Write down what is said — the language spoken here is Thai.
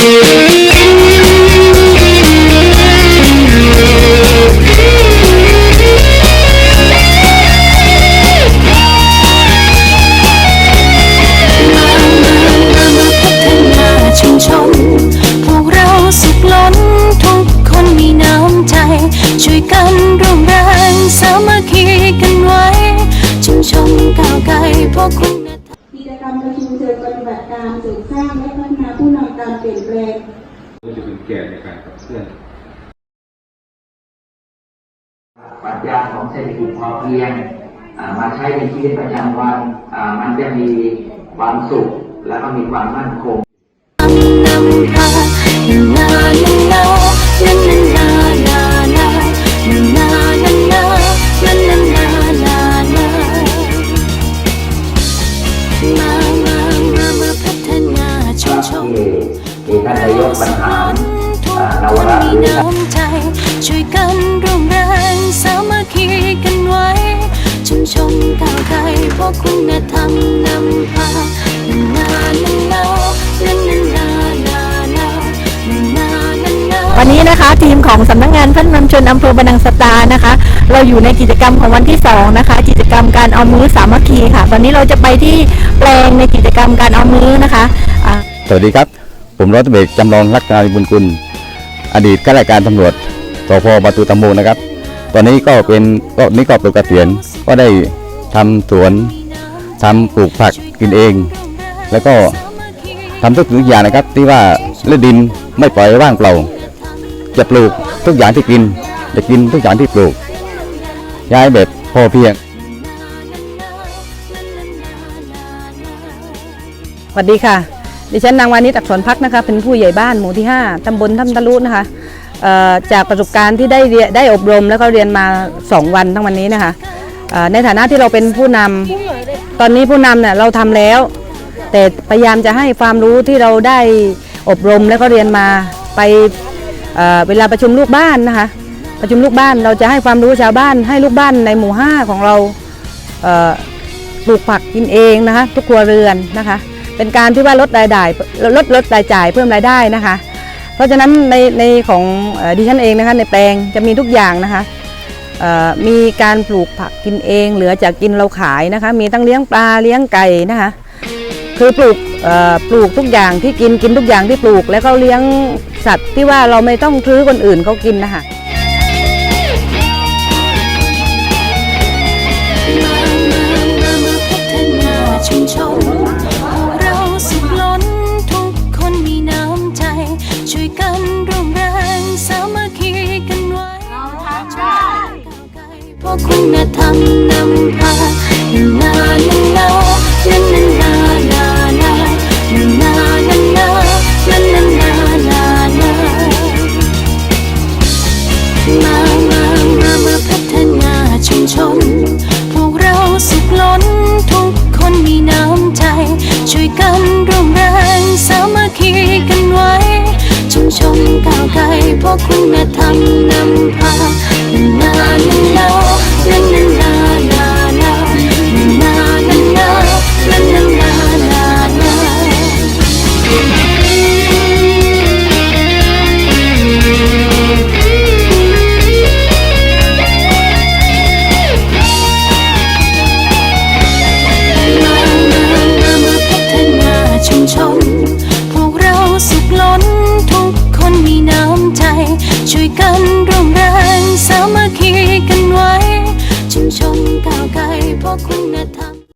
Música มก็จะเป็นแกนในการขับเคลื่อนปัชญาของเศรษฐกิจพอเพียงมาใช้ในชีวิตประจำวันมันจะมีความสุขและก็มีความมั่นคงมีท่านนนาย คนมีน้ำใจ ช่วยกันร่วมแรงสามัคคีกันไว้ ชุมชนก้าวไกลเพราะคุณธรรมนำพานานานานานานานานานานาวันนี้นะคะทีมของสำนักงานพัฒนำชนอำเภอบันังสตานะคะ เราอยู่ในกิจกรรมของวันที่2นะคะกิจกรรมการเอามือสามัคคีค่ะ วันนี้เราจะไปที่แปลงในกิจกรรมการเอามือนะคะสวัสดีครับ ผมร้อยตำรกจำลองรักนาบุญคุณ อดีตข้าราชการตำรวจสพบาตูตำโมนะครับ ตอนนี้ก็เป็นก็นี่ก็เป็นเกษียณก็ได้ทำสวนทำปลูกผักกินเอง แล้วก็ทำทุกสิ่งทุกอย่างนะครับ ที่ว่าเลือดดินไม่ปล่อยไว้ว่างเปล่า จะปลูกทุกอย่างที่กิน จะกินทุกอย่างที่ปลูก ย้ายแบบพอเพียงสวัสดีค่ะ ดิฉันนางวานิชอักษรพักนะคะเป็นผู้ใหญ่บ้านหมู่ที่ 5ตำบลถ้ำตะลุนะคะจากประสบการณ์ที่ได้เรียนได้อบรมแล้วก็เรียนมา 2 วันทั้งวันนี้นะคะในฐานะที่เราเป็นผู้นำตอนนี้ผู้นำเนี่ยเราทำแล้ว แต่พยายามจะให้ความรู้ที่เราได้อบรมแล้วก็เรียนมาไปเเวลาประชุมลูกบ้านนะคะประชุมลูกบ้านเราจะให้ความรู้ชาวบ้านให้ลูกบ้านในหมู่5ของเราปลูกผักกินเองนะคะทุกครัวเรือนนะคะ เป็นการที่ว่าลดรายได้ลดลดรายจ่ายเพิ่มรายได้นะคะ เพราะฉะนั้นในในของดิฉันเองนะคะในแปลงจะมีทุกอย่างนะคะมีการปลูกผักกินเอง เหลือจากกินเราขายนะคะ มีทั้งเลี้ยงปลาเลี้ยงไก่นะคะ คือปลูกปลูกทุกอย่างที่กินกินทุกอย่างที่ปลูก แล้วก็เลี้ยงสัตว์ที่ว่าเราไม่ต้องซื้อคนอื่นเขากินนะคะ คุณธรรมนำพานานานานานานานานานานานานานานามามามามาพัฒนาชุมชน พวกเราสุขล้นทุกคนมีน้ำใจ ช่วยกันร่วมแรงสามัคคีกันไว้ ชุมชนก้าวไกลเพราะคุณธรรมนำพา